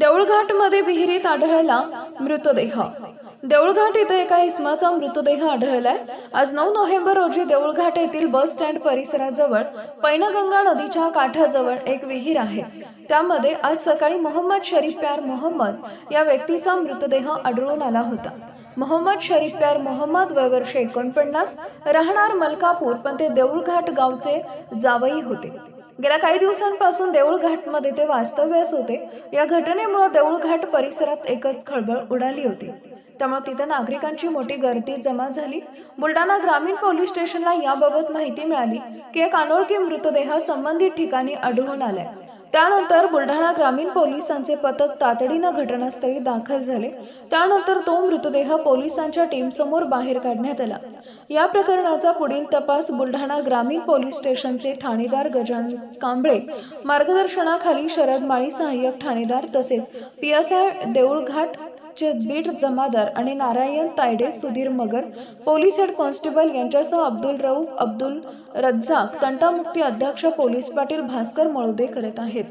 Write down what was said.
नदीत आढळला मृतदेह. देऊळघाट इथे एका इसमाचा मृतदेह आढळलाय. आज नऊ नोव्हेंबर रोजी देऊळघाट येथील बस स्टँड परिसराजवळ पैनगंगा नदीच्या काठाजवळ एक विहीर आहे. त्यामध्ये आज सकाळी मोहम्मद शरीफ प्यार मोहम्मद या व्यक्तीचा मृतदेह आढळून आला होता. मोहम्मद शरीफ प्यार मोहम्मद वय वर्ष एकोणपन्नास राहणार मलकापूर पण ते देऊळघाट गावचे जावई होते. गेल्या काही दिवसांपासून देऊळघाटमध्ये ते वास्तव्यास होते. या घटनेमुळे देऊळघाट परिसरात एकच खळबळ उडाली होती. त्यामुळे तिथे नागरिकांची मोठी गर्दी जमा झाली. बुलढाणा ग्रामीण पोलीस स्टेशनला याबाबत माहिती मिळाली की एक अनोळखी मृतदेह संबंधित ठिकाणी आढळून आलाय. त्यानंतर बुलढाणा ग्रामीण पोलिसांचे पथक तातडीनं घटनास्थळी दाखल झाले. त्यानंतर तो मृतदेह पोलिसांच्या टीमसमोर बाहेर काढण्यात आला. या प्रकरणाचा पुढील तपास बुलढाणा ग्रामीण पोलीस स्टेशनचे ठाणेदार गजानन कांबळे मार्गदर्शनाखाली शरद माळी सहाय्यक ठाणेदार तसेच पी एस आय देऊळघाट चे जमादार आणि Narayan Tayde Sudhir Magar police head constable यांच्यासह अब्दुल रऊफ अब्दुल रज्जाक तंटामुक्ती अध्यक्ष पोलीस पाटील भास्कर मळोदे करत आहेत.